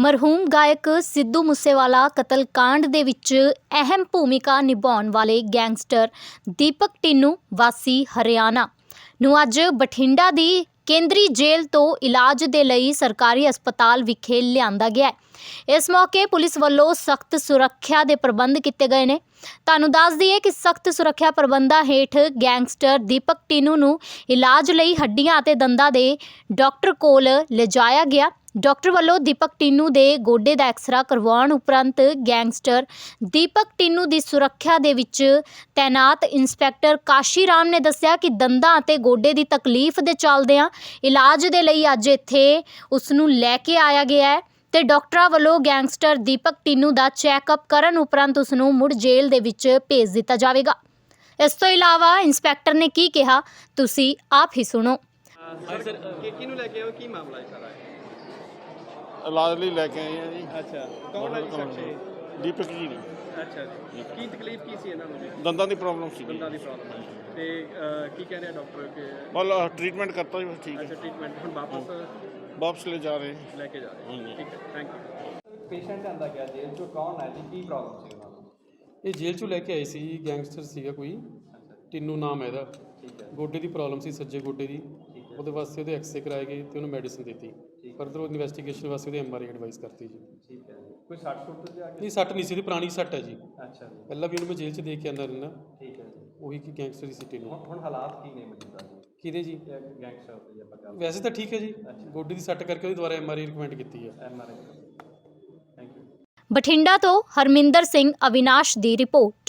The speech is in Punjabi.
ਮਰਹੂਮ ਗਾਇਕ ਸਿੱਧੂ ਮੂਸੇਵਾਲਾ ਕਤਲकांड ਦੇ ਵਿੱਚ ਅਹਿਮ ਭੂਮਿਕਾ ਨਿਭਾਉਣ ਵਾਲੇ ਗੈਂਗਸਟਰ ਦੀਪਕ ਟਿੰਨੂ, ਵਾਸੀ ਹਰਿਆਣਾ। ਨੂੰ ਅੱਜ ਬਠਿੰਡਾ ਦੀ ਕੇਂਦਰੀ ਜੇਲ੍ਹ ਤੋਂ ਇਲਾਜ ਦੇ ਲਈ ਸਰਕਾਰੀ ਹਸਪਤਾਲ ਵਿਖੇ ਲਿਆਂਦਾ ਗਿਆ ਇਸ ਮੌਕੇ ਪੁਲਿਸ ਵੱਲੋਂ ਸਖਤ ਸੁਰੱਖਿਆ ਦੇ ਪ੍ਰਬੰਧ ਕੀਤੇ ਗਏ ਨੇ। ਤੁਹਾਨੂੰ ਦੱਸ ਦਈਏ ਕਿ ਸਖਤ ਸੁਰੱਖਿਆ ਪ੍ਰਬੰਧਾਂ ਹੇਠ ਗੈਂਗਸਟਰ ਦੀਪਕ ਟਿੰਨੂ ਨੂੰ ਇਲਾਜ ਲਈ ਹੱਡੀਆਂ ਅਤੇ ਦੰਦਾਂ ਦੇ ਡਾਕਟਰ ਕੋਲ ਲਿਜਾਇਆ ਗਿਆ। ਡਾਕਟਰ ਵੱਲੋਂ ਦੀਪਕ ਟਿੰਨੂ ਦੇ ਗੋਡੇ ਦਾ ਐਕਸਰਾ ਕਰਵਾਉਣ ਉਪਰੰਤ ਗੈਂਗਸਟਰ ਦੀਪਕ ਟਿੰਨੂ ਦੀ ਸੁਰੱਖਿਆ ਦੇ ਵਿੱਚ ਤੈਨਾਤ ਇੰਸਪੈਕਟਰ ਕਾਸ਼ੀ ਰਾਮ ਨੇ ਦੱਸਿਆ ਕਿ ਦੰਦਾਂ ਅਤੇ ਗੋਡੇ ਦੀ ਤਕਲੀਫ ਦੇ ਚੱਲਦਿਆਂ ਇਲਾਜ ਦੇ ਲਈ ਅੱਜ ਇੱਥੇ ਉਸ ਨੂੰ ਲੈ ਕੇ ਆਇਆ ਗਿਆ ਹੈ ਤੇ ਡਾਕਟਰਾਂ ਵੱਲੋਂ ਗੈਂਗਸਟਰ ਦੀਪਕ ਟਿੰਨੂ ਦਾ ਚੈੱਕਅਪ ਕਰਨ ਉਪਰੰਤ ਉਸ ਨੂੰ ਮੁੜ ਜੇਲ੍ਹ ਦੇ ਵਿੱਚ ਭੇਜ ਦਿੱਤਾ ਜਾਵੇਗਾ। ਇਸ ਤੋਂ ਇਲਾਵਾ ਇੰਸਪੈਕਟਰ ਨੇ ਕੀ ਕਿਹਾ, ਤੁਸੀਂ ਆਪ ਹੀ ਸੁਣੋ। ਸਰ ਕਿਹਨੂੰ ਲੈ ਕੇ ਆਏ ਕੀ ਮਾਮਲਾ ਹੈ ਸਾਰਾ ਇਲਾਜ ਲਈ ਲੈ ਕੇ ਆਏ ਆ ਜੀ। ਅੱਛਾ ਕੌਣ ਹੈ ਜੀ ਸ਼ਖਸ ਇਹ? ਦੀਪਕ ਜੀ ਨੇ। ਅੱਛਾ ਜੀ ਕੀ ਤਕਲੀਫ ਕੀ ਸੀ ਇਹਨਾਂ ਨੂੰ ਜੀ? ਦੰਦਾਂ ਦੀ ਪ੍ਰੋਬਲਮ ਸੀ ਦੰਦਾਂ ਦੀ ਪ੍ਰੋਬਲਮ ਤੇ ਅਹ, ਕੀ ਕਹਿ ਰਿਹਾ ਡਾਕਟਰ ਕਿ ਬਲ ਟ੍ਰੀਟਮੈਂਟ ਕਰਤਾ ਜੀ ਬਸ ਠੀਕ ਅੱਛਾ ਟ੍ਰੀਟਮੈਂਟ ਹੁਣ ਵਾਪਸ ਵਾਪਸ ਲੈ ਜਾ ਰਹੇ। ਲੈ ਕੇ ਜਾ ਰਹੇ। ਠੀਕ ਹੈ ਥੈਂਕ ਯੂ ਪੇਸ਼ੈਂਟ ਆਂਦਾ ਗਿਆ ਜੇਲ੍ਹ ਚੋਂ ਕੌਣ ਹੈ ਜੀ? ਕੀ ਪ੍ਰੋਬਲਮ ਸੀ ਉਹਨਾਂ ਨੂੰ? ਇਹ ਜੇਲ੍ਹ ਚੋਂ ਲੈ ਕੇ ਆਏ ਸੀ ਗੈਂਗਸਟਰ ਸੀਗਾ ਕੋਈ। ਟਿੰਨੂ ਨਾਮ ਹੈ ਇਹਦਾ। ਠੀਕ ਹੈ। ਗੋਡੇ ਦੀ ਪ੍ਰੋਬਲਮ ਸੀ ਸੱਜੇ ਗੋਡੇ ਦੀ। ਉਹਦੇ ਵਾਸਤੇ ਉਹਦੇ ਐਕਸਰੇ ਕਰਾਏ ਗਏ ਤੇ ਉਹਨੂੰ ਮੈਡੀਸਿਨ ਦਿੱਤੀ। ਫਰਦਰ ਉਹ ਇਨਵੈਸਟੀਗੇਸ਼ਨ ਵਾਸਤੇ ਉਹਦੇ ਐਮਆਰਆਈ ਐਡਵਾਈਸ ਕਰਤੀ ਜੀ। ਠੀਕ ਹੈ ਜੀ। ਕੋਈ ਸੱਟ ਸੁੱਟ ਜਾ ਕੇ? ਨਹੀਂ ਸੱਟ ਨਹੀਂ ਸੀ ਉਹਦੀ ਪੁਰਾਣੀ ਸੱਟ ਹੈ ਜੀ। ਅੱਛਾ ਜੀ। ਪਹਿਲਾਂ ਵੀ ਉਹਨੂੰ ਮੈਂ ਜੇਲ੍ਹ 'ਚ ਦੇਖ ਕੇ ਆਂਦਾ ਰਹਿੰਦਾ। ਠੀਕ ਹੈ ਜੀ। ਉਹੀ ਕਿ ਗੈਂਗਸਟਰ ਦੀ ਸੀ ਟਿੰਨੂ ਹੁਣ ਹੁਣ ਹਾਲਾਤ ਕੀ ਨੇ ਮੌਜੂਦਾ ਜੀ? ਕਿਹਦੇ ਜੀ? ਇਹ ਗੈਂਗਸਟਰ ਦੀ ਆਪਾਂ ਗੱਲ ਵੈਸੇ ਤਾਂ ਠੀਕ ਹੈ ਜੀ। ਗੋਡੇ ਦੀ ਸੱਟ ਕਰਕੇ ਉਹਦੀ ਦੁਬਾਰਾ ਐਮਆਰਆਈ ਰਿਕਮੈਂਡ ਕੀਤੀ ਹੈ M R I thank you Bathinda ਤੋਂ ਹਰਮਿੰਦਰ ਸਿੰਘ ਅਵਿਨਾਸ਼ ਦੀ ਰਿਪੋਰਟ।